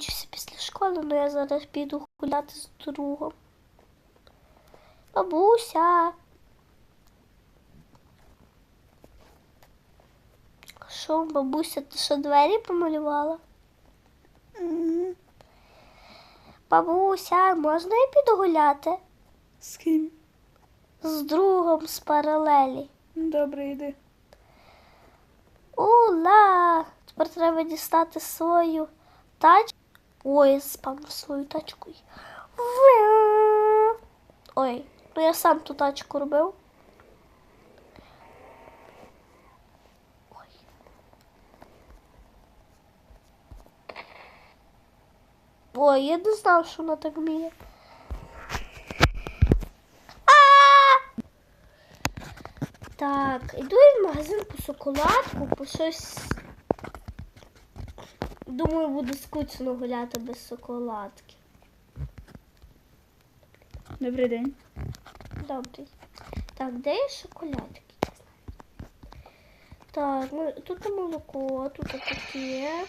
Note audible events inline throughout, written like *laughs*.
замучуся після школи, але я зараз піду гуляти з другом. Бабуся. Що, бабуся, ти що двері помалювала? Бабуся, можна я піду гуляти? З ким? З другом з паралелі. Ну, Добре, йди. Ула! Тепер треба дістати свою тачку. Ой, я спав свою тачку. Ой, ну я сам ту тачку робив. Ой. Ой, я не знав, що вона так вміє. Так, іду я в магазин по шоколадку, по щось. Думаю, буде скучно гуляти без шоколадки. Добрий день. Добрий. Так, де є шоколадки? Так, ну тут молоко, тут таке.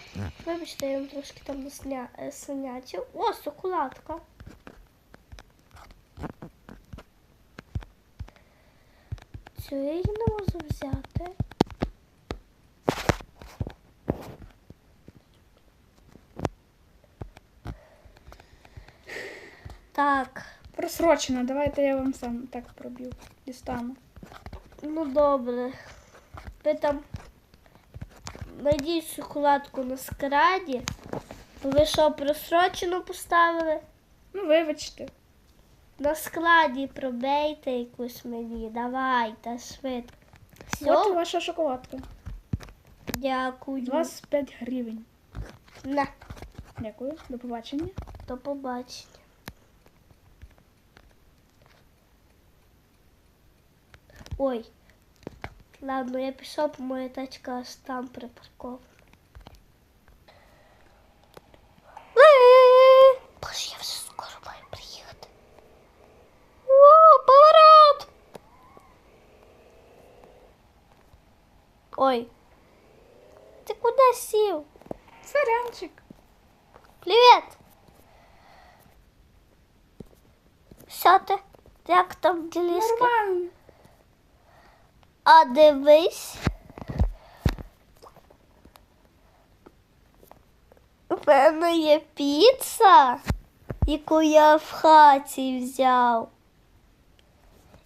Вибачте, я вам трошки там насня... е. О, шоколадка. Цю я не можу взяти. Так, Просрочено, давайте я вам сам так проб'ю. Дістану. ну добре. Ви там знайдіть шоколадку на скраді. Ви що, просрочено поставили? Ну, вибачте. На складі пробейте якусь мені. Давайте, швидко. От ваша шоколадка. дякую. 25 гривень. На, Дякую. До побачення. до побачення. Ой. Ладно, я пішов, бо моя тачка аж там припаркована. Боже, я вже скоро маю приїхати. О, поворот! Ой. Ти куди сів? Сорянчик. Привіт! Що ти? Як там діліска? Нормально. А дивись. У мене є піца, яку я в хаті взяв.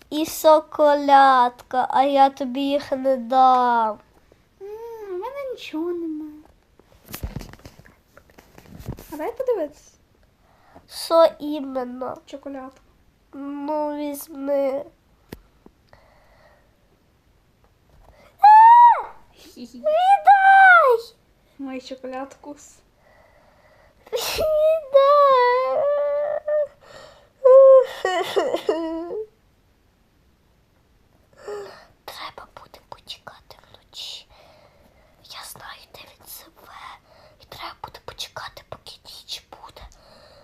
І шоколадка, а я тобі їх не дам. У мене нічого немає. А дай подивитись. Що іменно? Чоколядку. Ну, візьми. А! Віддай! Мой чоколядку. Віддай! Треба буде почекати вночі. Я знаю, де він живе. І треба буде почекати, поки ніч буде.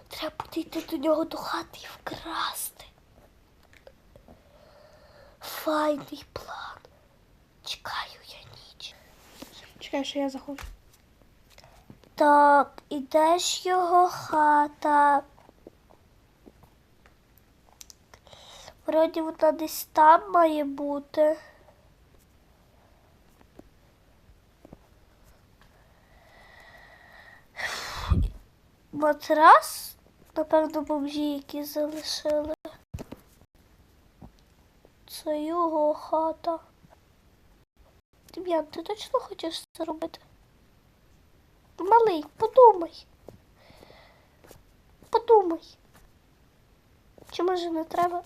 Треба буде йти до нього до хати і вкрасти. Файний план. Чекаю я ніч. Чекай, що я заходжу. Так, і де ж його хата? Вроді вона десь там має бути. Матрас, напевно, бомжі, які залишили. Це його хата. Дем'ян, ти точно хочеш це робити? Малий, подумай. Подумай. Чи може не треба?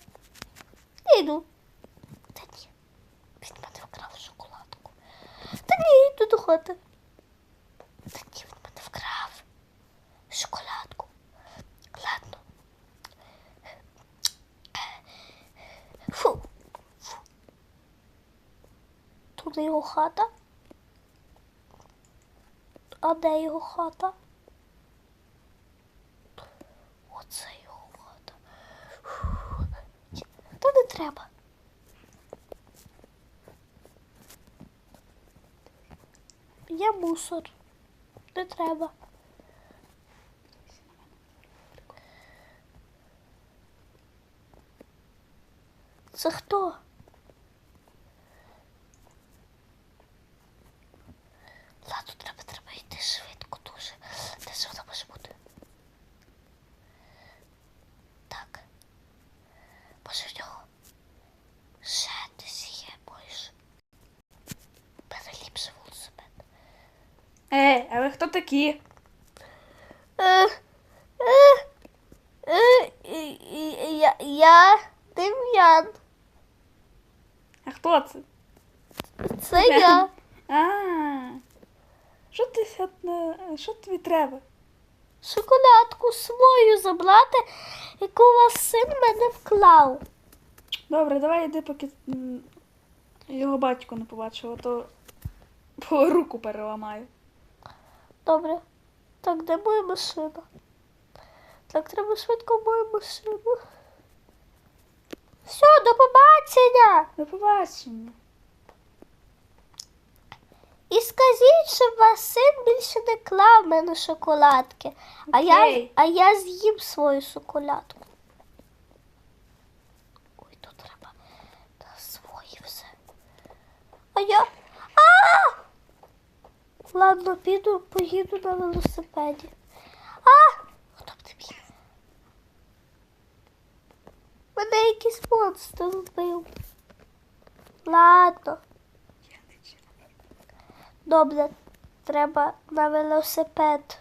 Я йду. Та ні. Він мене вкрав шоколадку. Та ні, йду до хати. правда, його хата? А де його хата? Оце його хата. Та не треба. Я мусор. Не треба. Це хто? В ще десь є більше. Переліпше велосипед. Ей, а ви хто такі? Е, е, е, і- і- я, я Дем'ян. А хто це? Це я. *laughs* А. Що ти е, що тобі треба? Шоколадку свою забрати, яку вас син мене вклав. Добре, давай йди, поки його батько не побачив, а то руку переламаю. Добре. Так, де моя машина? Так, треба швидко мою машину. Все, до побачення! До побачення. І скажіть, щоб вас син більше не клав мене шоколадки. А я, Окей. а я з'їм свою шоколадку. Ой, тут треба та свої все. А я. А! Ладно, піду, поїду на велосипеді. А! Хто б тобі? Мене якийсь монстр вбив. Ладно. Добре, треба на велосипед.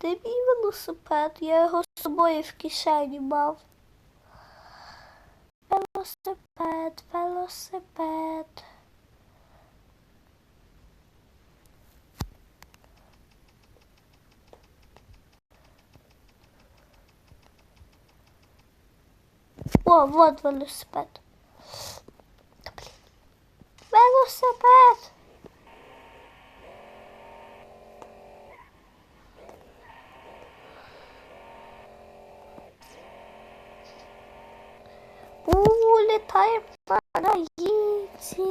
Де мій велосипед? Я його з собою в кишені мав. Велосипед, велосипед. О, вот велосипед. Та, блін. Велосипед. Улетаем на яйце.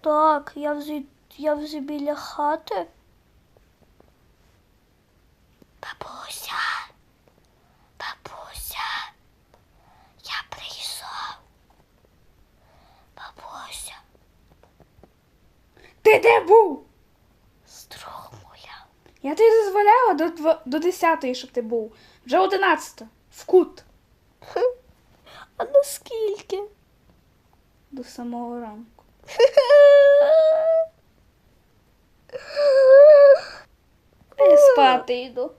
Так, я вже, я вже біля хати. Бабуся, бабуся, я прийшов. Бабуся, Ти де був? строх моя. Я тобі дозволяла до, дво- до 10, щоб ти був. Вже 11. В кут. А наскільки? До самого ранку. А я спати йду.